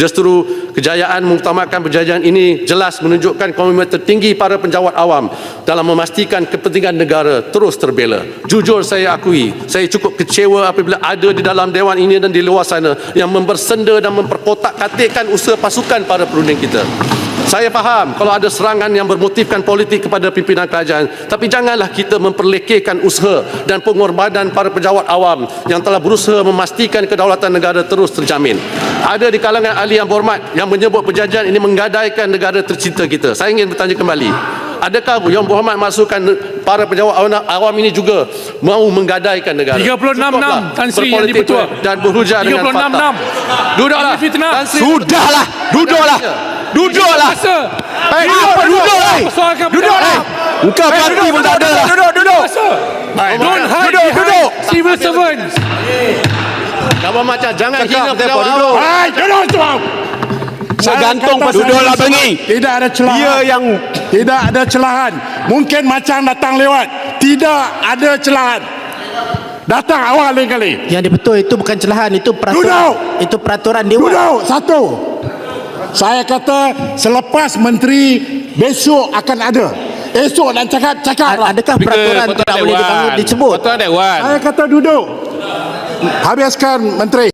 Justru kejayaan mengutamakan perjanjian ini jelas menunjukkan komitmen tertinggi para penjawat awam dalam memastikan kepentingan negara terus terbela. Jujur saya akui, saya cukup kecewa apabila ada di dalam dewan ini dan di luar sana yang membersenda dan memperkotak-katikkan usaha pasukan para perunding kita. Saya faham kalau ada serangan yang bermotifkan politik kepada pimpinan kerajaan tapi janganlah kita memperlekehkan usaha dan pengorbanan para pejabat awam yang telah berusaha memastikan kedaulatan negara terus terjamin. Ada di kalangan ahli yang berhormat yang menyebut perjanjian ini menggadaikan negara tercinta kita. Saya ingin bertanya kembali. Adakah yang berhormat masukkan para pejabat awam, awam ini juga mau menggadaikan negara? 36 Cukuplah enam, Tan Sri yang dipertua. dan berhujah dengan 36 fakta. enam. Duduklah. Ini fitnah. Tan Sri- Sudahlah, duduklah. Duduklah. Masa. Eh, apa duduklah. Persoalkan Duduklah. Engkau parti pun tak ada lah. Duduk, duduk. Masa. Don't hide Duduk, behind duduk. civil servants. Kawan macam jangan Cakap, hina duduk. awam. Hai, duduk tu. Saya gantung kata pasal saya duduklah, sebab Bengi. Tidak ada celahan. Dia yang Tidak ada celahan. Mungkin macam datang lewat. Tidak ada celahan. Datang awal lain kali. Yang dibetul itu bukan celahan, itu peraturan. Duduk. Itu peraturan dewan. Duduk, satu. Saya kata selepas menteri besok akan ada. Esok nak cakap, cakap lah. Adakah peraturan tidak boleh dibangun disebut? Peraturan Dewan. Saya kata duduk. Habiskan menteri.